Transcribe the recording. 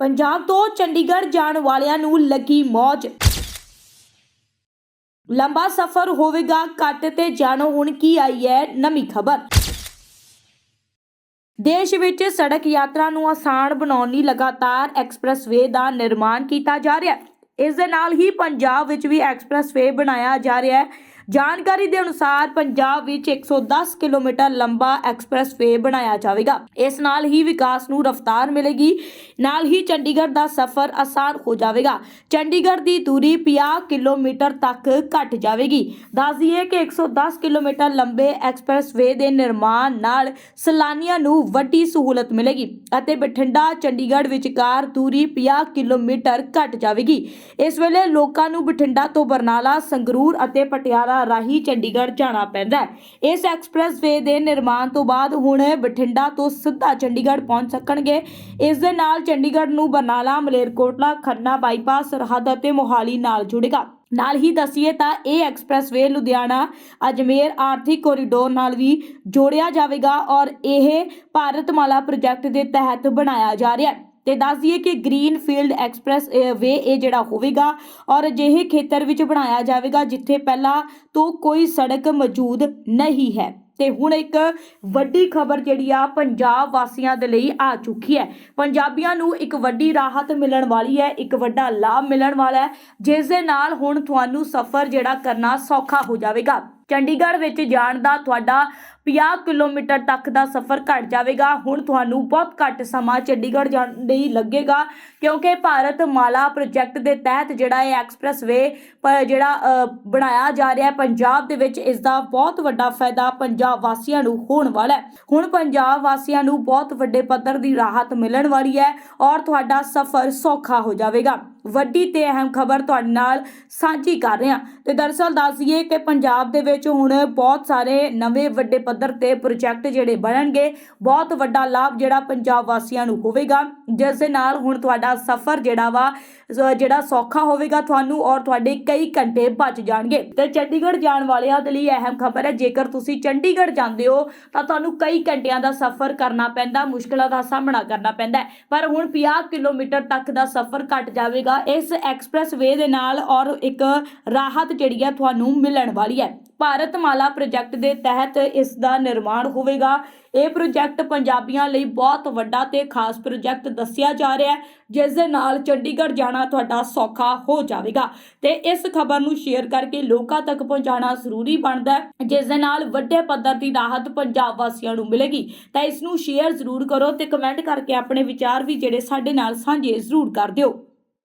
ਪੰਜਾਬ ਤੋਂ ਚੰਡੀਗੜ੍ਹ ਜਾਣ ਵਾਲਿਆਂ ਨੂੰ ਲੱਗੀ ਮੌਜ। ਲੰਬਾ ਸਫ਼ਰ ਹੋਵੇਗਾ, ਘੱਟ ਤੇ ਜਾਣੋ ਹੁਣ ਕੀ ਆਈ ਹੈ ਨਵੀਂ ਖਬਰ। ਦੇਸ਼ ਵਿੱਚ ਸੜਕ ਯਾਤਰਾ ਨੂੰ ਆਸਾਨ ਬਣਾਉਣ ਲਈ ਲਗਾਤਾਰ ਐਕਸਪ੍ਰੈਸਵੇ ਦਾ ਨਿਰਮਾਣ ਕੀਤਾ ਜਾ ਰਿਹਾ ਹੈ। ਇਸ ਦੇ ਨਾਲ ਹੀ ਪੰਜਾਬ ਵਿੱਚ ਵੀ ਐਕਸਪ੍ਰੈਸਵੇ ਬਣਾਇਆ ਜਾ ਰਿਹਾ ਹੈ। ਜਾਣਕਾਰੀ ਦੇ ਅਨੁਸਾਰ ਪੰਜਾਬ ਵਿੱਚ 110 ਕਿਲੋਮੀਟਰ ਲੰਬਾ ਐਕਸਪ੍ਰੈਸਵੇ ਬਣਾਇਆ ਜਾਵੇਗਾ। ਇਸ ਨਾਲ ਹੀ ਵਿਕਾਸ ਨੂੰ ਰਫ਼ਤਾਰ ਮਿਲੇਗੀ। ਨਾਲ ਹੀ ਚੰਡੀਗੜ੍ਹ ਦਾ ਸਫ਼ਰ ਆਸਾਨ ਹੋ ਜਾਵੇਗਾ। ਚੰਡੀਗੜ੍ਹ ਦੀ ਦੂਰੀ 50 ਕਿਲੋਮੀਟਰ ਤੱਕ ਘਟ ਜਾਵੇਗੀ। ਦੱਸ ਦਈਏ ਕਿ 110 ਕਿਲੋਮੀਟਰ ਲੰਬੇ ਐਕਸਪ੍ਰੈਸਵੇ ਦੇ ਨਿਰਮਾਣ ਨਾਲ ਸੈਲਾਨੀਆਂ ਨੂੰ ਵੱਡੀ ਸਹੂਲਤ ਮਿਲੇਗੀ ਅਤੇ ਬਠਿੰਡਾ, ਚੰਡੀਗੜ੍ਹ ਵਿਚਕਾਰ ਦੂਰੀ 50 ਕਿਲੋਮੀਟਰ ਘਟ ਜਾਵੇਗੀ। ਇਸ ਵੇਲੇ ਲੋਕਾਂ ਨੂੰ ਬਠਿੰਡਾ ਤੋਂ ਬਰਨਾਲਾ, ਸੰਗਰੂਰ ਅਤੇ ਪਟਿਆਲਾ ਰਾਹੀਂ ਚੰਡੀਗੜ੍ਹ ਜਾਣਾ ਪੈਂਦਾ ਹੈ। ਇਸ ਐਕਸਪ੍ਰੈਸਵੇ ਦੇ ਨਿਰਮਾਣ ਤੋਂ ਬਾਅਦ ਹੁਣ ਬਠਿੰਡਾ ਤੋਂ ਸਿੱਧਾ ਚੰਡੀਗੜ੍ਹ ਪਹੁੰਚ ਸਕਣਗੇ। ਇਸ ਦੇ ਨਾਲ ਚੰਡੀਗੜ੍ਹ ਨੂੰ ਬਰਨਾਲਾ, ਮਲੇਰਕੋਟਲਾ, ਖੰਨਾ ਬਾਈਪਾਸ, ਸਰਹੱਦ ਅਤੇ ਮੋਹਾਲੀ ਨਾਲ ਜੁੜੇਗਾ। ਨਾਲ ਹੀ ਦਸੀਏ ਤਾਂ ਇਹ ਐਕਸਪ੍ਰੈਸਵੇ ਲੁਧਿਆਣਾ, ਅਜਮੇਰ ਆਰਥਿਕ ਕੋਰੀਡੋਰ ਨਾਲ ਵੀ ਜੋੜਿਆ ਜਾਵੇਗਾ ਔਰ ਇਹ ਭਾਰਤਮਾਲਾ ਪ੍ਰੋਜੈਕਟ ਦੇ ਤਹਿਤ ਬਣਾਇਆ ਜਾ ਰਿਹਾ ਹੈ। ਤੇ ਦੱਸ ਦਈਏ ਕਿ ਗ੍ਰੀਨ ਫੀਲਡ ਐਕਸਪ੍ਰੈਸ ਵੇ ਇਹ ਜਿਹੜਾ ਹੋਵੇਗਾ ਔਰ ਅਜਿਹੇ ਖੇਤਰ ਵਿੱਚ ਬਣਾਇਆ ਜਾਵੇਗਾ ਜਿੱਥੇ ਪਹਿਲਾਂ ਤੋਂ ਕੋਈ ਸੜਕ ਮੌਜੂਦ ਨਹੀਂ ਹੈ। ਤੇ ਹੁਣ ਇੱਕ ਵੱਡੀ ਖਬਰ ਜਿਹੜੀ ਆ ਪੰਜਾਬ ਵਾਸੀਆਂ ਦੇ ਲਈ ਆ ਚੁੱਕੀ ਹੈ। ਪੰਜਾਬੀਆਂ ਨੂੰ ਇੱਕ ਵੱਡੀ ਰਾਹਤ ਮਿਲਣ ਵਾਲੀ ਹੈ, ਇੱਕ ਵੱਡਾ ਲਾਭ ਮਿਲਣ ਵਾਲਾ ਹੈ, ਜਿਸ ਦੇ ਨਾਲ ਹੁਣ ਤੁਹਾਨੂੰ ਸਫ਼ਰ ਜਿਹੜਾ ਕਰਨਾ ਸੌਖਾ ਹੋ ਜਾਵੇਗਾ। ਚੰਡੀਗੜ੍ਹ ਵਿੱਚ ਜਾਣ ਦਾ ਤੁਹਾਡਾ 50 ਕਿਲੋਮੀਟਰ ਤੱਕ ਦਾ ਸਫ਼ਰ ਘਟ ਜਾਵੇਗਾ। ਹੁਣ ਤੁਹਾਨੂੰ ਬਹੁਤ ਘੱਟ ਸਮਾਂ ਚੰਡੀਗੜ੍ਹ ਜਾਣ ਲਈ ਲੱਗੇਗਾ, ਕਿਉਂਕਿ ਭਾਰਤ ਮਾਲਾ ਪ੍ਰੋਜੈਕਟ ਦੇ ਤਹਿਤ ਜਿਹੜਾ ਇਹ ਐਕਸਪ੍ਰੈਸ ਐਕਸਪ੍ਰੈਸਵੇ ਜਿਹੜਾ ਬਣਾਇਆ ਜਾ ਰਿਹਾ ਪੰਜਾਬ ਦੇ ਵਿੱਚ ਇਸ ਦਾ ਬਹੁਤ ਵੱਡਾ ਫਾਇਦਾ ਪੰਜਾਬ ਵਾਸੀਆਂ ਨੂੰ ਹੋਣ ਵਾਲਾ ਹੈ। ਹੁਣ ਪੰਜਾਬ ਵਾਸੀਆਂ ਨੂੰ ਬਹੁਤ ਵੱਡੇ ਪੱਧਰ ਦੀ ਰਾਹਤ ਮਿਲਣ ਵਾਲੀ ਹੈ ਔਰ ਤੁਹਾਡਾ ਸਫ਼ਰ ਸੌਖਾ ਹੋ ਜਾਵੇਗਾ। ਵੱਡੀ ਤੇ ਅਹਿਮ ਖਬਰ ਤੁਹਾਡੇ ਨਾਲ ਸਾਂਝੀ ਕਰ ਰਹੇ ਹਾਂ। ਤੇ ਦਰਅਸਲ ਦੱਸ ਕਿ ਪੰਜਾਬ ਦੇ ਵਿੱਚ ਹੁਣ ਬਹੁਤ ਸਾਰੇ ਨਵੇਂ ਵੱਡੇ ਪੱਧਰ ਤੇ ਪ੍ਰੋਜੈਕਟ ਜਿਹੜੇ ਬਣਨਗੇ, ਬਹੁਤ ਵੱਡਾ ਲਾਭ ਜਿਹੜਾ ਪੰਜਾਬ ਵਾਸੀਆਂ ਨੂੰ ਹੋਵੇਗਾ। ਜਿਸ ਦੇ ਨਾਲ ਹੁਣ ਤੁਹਾਡਾ ਸਫ਼ਰ ਜਿਹੜਾ ਵਾ ਜਿਹੜਾ ਸੌਖਾ ਹੋਵੇਗਾ ਤੁਹਾਨੂੰ ਔਰ ਤੁਹਾਡੇ ਕਈ ਘੰਟੇ ਬਚ ਜਾਣਗੇ। ਤੇ ਚੰਡੀਗੜ੍ਹ ਜਾਣ ਵਾਲਿਆਂ ਦੇ ਲਈ ਅਹਿਮ ਖਬਰ ਹੈ, ਜੇਕਰ ਤੁਸੀਂ ਚੰਡੀਗੜ੍ਹ ਜਾਂਦੇ ਹੋ, ਤਾਂ ਤੁਹਾਨੂੰ ਕਈ ਘੰਟਿਆਂ ਦਾ ਸਫ਼ਰ ਕਰਨਾ ਪੈਂਦਾ, ਮੁਸ਼ਕਲਾਂ ਦਾ ਸਾਹਮਣਾ ਕਰਨਾ ਪੈਂਦਾ ਪਰ ਹੁਣ 50 ਕਿਲੋਮੀਟਰ ਤੱਕ ਦਾ ਸਫ਼ਰ ਘਟ ਜਾਵੇਗਾ, ਇਸ ਐਕਸਪ੍ਰੈਸ ਵੇ ਦੇ ਨਾਲ ਔਰ ਇੱਕ ਰਾਹਤ ਜਿਹੜੀ ਹੈ ਤੁਹਾਨੂੰ ਮਿਲਣ ਵਾਲੀ ਹੈ। ਭਾਰਤਮਾਲਾ ਪ੍ਰੋਜੈਕਟ ਦੇ ਤਹਿਤ ਇਸ ਦਾ ਨਿਰਮਾਣ ਹੋਵੇਗਾ। ਇਹ ਪ੍ਰੋਜੈਕਟ ਪੰਜਾਬੀਆਂ ਲਈ ਬਹੁਤ ਵੱਡਾ ਤੇ ਖਾਸ ਪ੍ਰੋਜੈਕਟ ਦੱਸਿਆ ਜਾ ਰਿਹਾ ਹੈ, ਜਿਸ ਦੇ ਨਾਲ ਚੰਡੀਗੜ੍ਹ ਜਾਣਾ ਤੁਹਾਡਾ ਸੌਖਾ ਹੋ ਜਾਵੇਗਾ। ਤੇ ਇਸ ਖਬਰ ਨੂੰ ਸ਼ੇਅਰ ਕਰਕੇ ਲੋਕਾਂ ਤੱਕ ਪਹੁੰਚਾਉਣਾ ਜ਼ਰੂਰੀ ਬਣਦਾ ਹੈ, ਜਿਸ ਦੇ ਨਾਲ ਵੱਡੇ ਪੱਧਰ ਦੀ ਰਾਹਤ ਪੰਜਾਬ ਵਾਸੀਆਂ ਨੂੰ ਮਿਲੇਗੀ। ਤਾਂ ਇਸ ਨੂੰ ਸ਼ੇਅਰ ਜ਼ਰੂਰ ਕਰੋ ਤੇ ਕਮੈਂਟ ਕਰਕੇ ਆਪਣੇ ਵਿਚਾਰ ਵੀ ਜਿਹੜੇ ਸਾਡੇ ਨਾਲ ਸਾਂਝੇ ਜ਼ਰੂਰ ਕਰ ਦਿਓ।